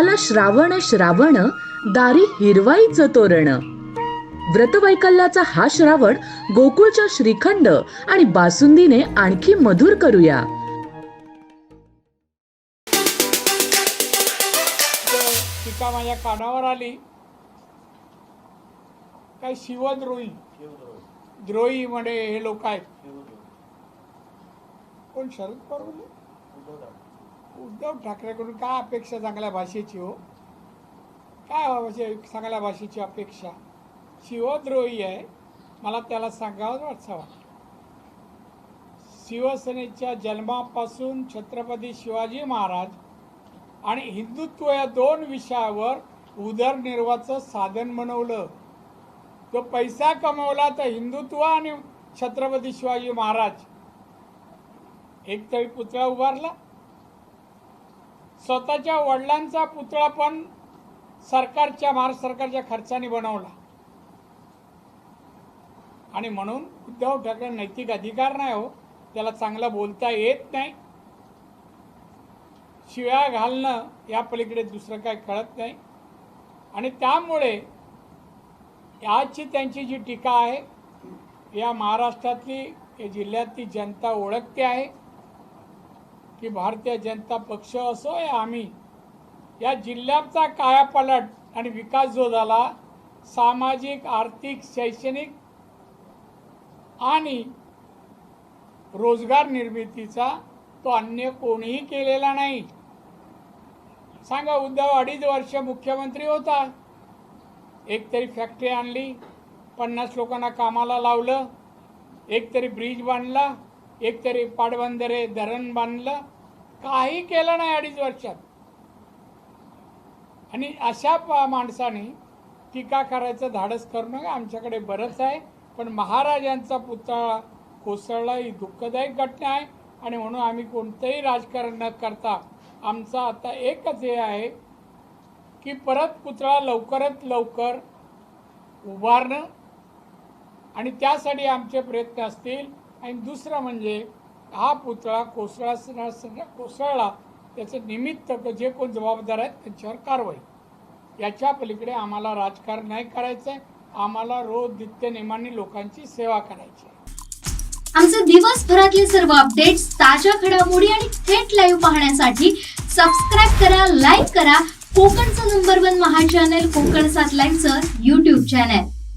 आला श्रावण श्रावण दारी हिरवाईचं तोरण. व्रतवैकल्याचा हा श्रावण गोकुळच्या श्रीखंड आणि बासुंदीने आणखी मधुर करूया. टीका माझ्या कानावर आली. काय शिवद्रोही? द्रोही म्हणे हे लोक आहेत. कोण शरद पवार उद्धव ठाकरेकडून काय अपेक्षा चांगल्या भाषेची हो? काय हो भाषे चांगल्या भाषेची अपेक्षा? शिवद्रोही आहे. मला त्याला सांगावं वाटतं वाटतं शिवसेनेच्या जन्मापासून छत्रपती शिवाजी महाराज आणि हिंदुत्व या दोन विषयावर उदरनिर्वाहाचं साधन बनवलं. तो पैसा कमवला तर हिंदुत्व आणि छत्रपती शिवाजी महाराज. एक तरी पुतळा उभारला. स्वतःच्या वडिलांचा पुतळा पण सरकारच्या महाराष्ट्र सरकारच्या खर्चाने बनवला. आणि म्हणून उद्धव ठाकरे नैतिक अधिकार नाही हो त्याला चांगलं बोलता येत नाही. शिव्या घालणं या पलीकडे दुसरं काय कळत नाही. आणि त्यामुळे याची त्यांची जी टीका आहे या महाराष्ट्रातली या जिल्ह्यातली जनता ओळखते आहे. की भारतीय जनता पक्ष असो या आम्ही या जिल्ह्याचा कायापालट आणि विकास जो झाला सामाजिक आर्थिक शैक्षणिक आणि रोजगार निर्मितीचा तो अन्य कोणीही केलेला नाही. सांगा उद्धव अडीच वर्ष मुख्यमंत्री होता. एक तरी फॅक्टरी आणली पन्नास लोकांना कामाला लावलं एक तरी ब्रिज बांधला एकतरी पाटबंधारे धरण बांधलं काही केलं नाही अडीच वर्षात. आणि अशा माणसाने टीका करायचं धाडस करणं आमच्याकडे बरंच आहे पण महाराजांचा पुतळा कोसळला ही दुःखदायक घटना आहे. आणि म्हणून आम्ही कोणतंही राजकारण न करता आमचा आता एकच हे आहे की परत पुतळा लवकरात लवकर उभारणं. आणि त्यासाठी आमचे प्रयत्न असतील आणि दुसरं म्हणजे हा पुतळा कोसळा कोसळला त्याचं निमित्त जे कोण जबाबदार आहेत त्यांच्यावर कारवाई. याच्या पलीकडे आम्हाला राजकारण नाही करायचं आम्हाला रोज नित्यनेमाने लोकांची सेवा करायची आहे. आमचे दिवसभरातले सर्व अपडेट्स ताज्या घडामोडी आणि थेट लाईव्ह पाहण्यासाठी सबस्क्राईब करा लाईक करा. कोकणचं number one Maha channel Konkan सात लाईव्हचं युट्यूब चॅनल